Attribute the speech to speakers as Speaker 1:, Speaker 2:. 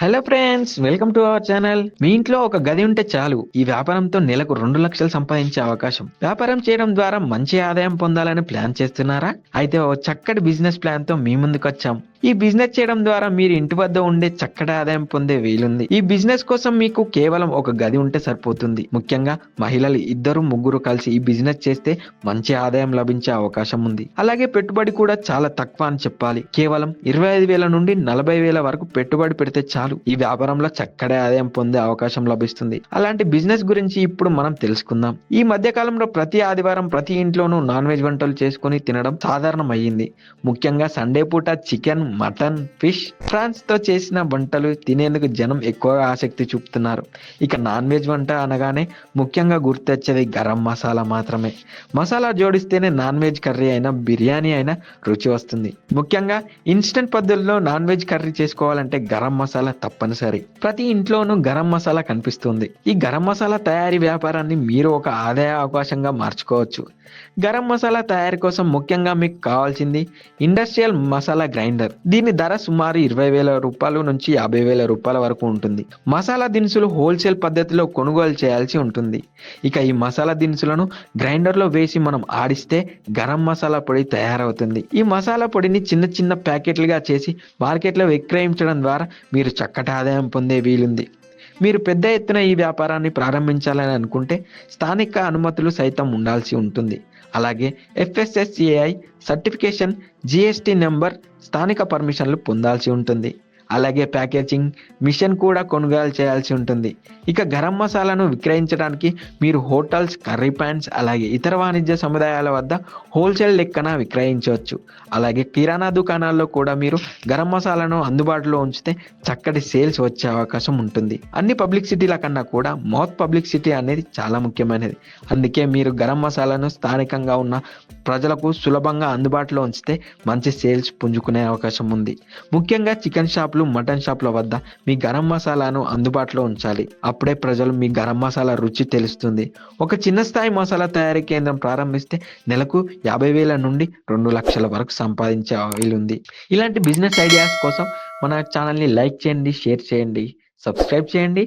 Speaker 1: Hello friends welcome to our channel మీ ఇంట్లో ఒక గది ఉంటే చాలు. ఈ వ్యాపారంతో నెలకు రెండు లక్షలు సంపాదించే అవకాశం. వ్యాపారం చేయడం ద్వారా మంచి ఆదాయం పొందాలని ప్లాన్ చేస్తున్నారా? అయితే ఓ చక్కటి బిజినెస్ ప్లాన్తో మీ ముందుకు వచ్చాం ఈ బిజినెస్ చేయడం ద్వారా మీరు ఇంటి వద్ద ఉండే చక్కటి ఆదాయం పొందే వీలుంది. ఈ బిజినెస్ కోసం మీకు కేవలం ఒక గది ఉంటే సరిపోతుంది. ముఖ్యంగా మహిళలు ఇద్దరు ముగ్గురు కలిసి ఈ బిజినెస్ చేస్తే మంచి ఆదాయం లభించే అవకాశం ఉంది. అలాగే పెట్టుబడి కూడా చాలా తక్కువ అని చెప్పాలి. కేవలం ఇరవై ఐదు వేల నుండి నలభై వేల వరకు పెట్టుబడి పెడితే చాలు. ఈ వ్యాపారంలో చక్కటి ఆదాయం పొందే అవకాశం లభిస్తుంది. అలాంటి బిజినెస్ గురించి ఇప్పుడు మనం తెలుసుకుందాం. ఈ మధ్య కాలంలో ప్రతి ఆదివారం ప్రతి ఇంట్లోనూ నాన్ వెజ్ వంటలు చేసుకుని తినడం సాధారణం అయ్యింది ముఖ్యంగా సండే పూట చికెన్ మటన్ ఫిష్ ఫ్రాన్స్తో చేసిన వంటలు తినేందుకు జనం ఎక్కువగా ఆసక్తి చూపుతున్నారు. ఇక నాన్ వెజ్ వంట అనగానే ముఖ్యంగా గుర్తొచ్చేది గరం మసాలా మాత్రమే. మసాలా జోడిస్తేనే నాన్ వెజ్ కర్రీ అయినా బిర్యానీ అయినా రుచి వస్తుంది. ముఖ్యంగా ఇన్స్టెంట్ పద్ధతిలో నాన్ వెజ్ కర్రీ చేసుకోవాలంటే గరం మసాలా తప్పనిసరి. ప్రతి ఇంట్లోనూ గరం మసాలా కనిపిస్తుంది. ఈ గరం మసాలా తయారీ వ్యాపారాన్ని మీరు ఒక ఆదాయ అవకాశంగా మార్చుకోవచ్చు. గరం మసాలా తయారీ కోసం ముఖ్యంగా మీకు కావాల్సింది ఇండస్ట్రియల్ మసాలా గ్రైండర్. దీని ధర సుమారు ఇరవై వేల రూపాయల నుంచి యాభై వేల రూపాయల వరకు ఉంటుంది. మసాలా దినుసులు హోల్సేల్ పద్ధతిలో కొనుగోలు చేయాల్సి ఉంటుంది. ఇక ఈ మసాలా దినుసులను గ్రైండర్లో వేసి మనం ఆడిస్తే గరం మసాలా పొడి తయారవుతుంది. ఈ మసాలా పొడిని చిన్న చిన్న ప్యాకెట్లుగా చేసి మార్కెట్లో విక్రయించడం ద్వారా మీరు చక్కటి ఆదాయం పొందే వీలుంది. మీరు పెద్ద ఎత్తున ఈ వ్యాపారాన్ని ప్రారంభించాలని అనుకుంటే స్థానిక అనుమతులు సైతం ఉండాల్సి ఉంటుంది. అలాగే ఎఫ్ఎస్ఎస్ఏఐ సర్టిఫికేషన్ జిఎస్టి నెంబర్ స్థానిక పర్మిషన్లు పొందాల్సి ఉంటుంది. అలాగే ప్యాకేజింగ్ మిషన్ కూడా కొనుగోలు చేయాల్సి ఉంటుంది. ఇక గరం మసాలాను విక్రయించడానికి మీరు హోటల్స్ కర్రీ ప్యాంట్స్ అలాగే ఇతర వాణిజ్య సముదాయాల వద్ద హోల్సేల్ లెక్కన విక్రయించవచ్చు. అలాగే కిరాణా దుకాణాల్లో కూడా మీరు గరం మసాలాను అందుబాటులో ఉంచితే చక్కటి సేల్స్ వచ్చే అవకాశం ఉంటుంది. అన్ని పబ్లిక్ సిటీల కన్నా కూడా మౌత్ పబ్లిక్ సిటీ అనేది చాలా ముఖ్యమైనది. అందుకే మీరు గరం మసాలాను స్థానికంగా ఉన్న ప్రజలకు సులభంగా అందుబాటులో ఉంచితే మంచి సేల్స్ పుంజుకునే అవకాశం ఉంది. ముఖ్యంగా చికెన్ షాపులు మటన్ షాపుల వద్ద మీ గరం మసాలాను అందుబాటులో ఉంచాలి. అప్పుడే ప్రజలు మీ గరం మసాలా రుచి తెలుస్తుంది. ఒక చిన్న స్థాయి మసాలా తయారీ కేంద్రం ప్రారంభిస్తే నెలకు యాభై వేల నుండి రెండు లక్షల వరకు సంపాదించే వీలుంది ఇలాంటి బిజినెస్ ఐడియాస్ కోసం మన ఛానల్ని లైక్ చేయండి షేర్ చేయండి సబ్స్క్రైబ్ చేయండి.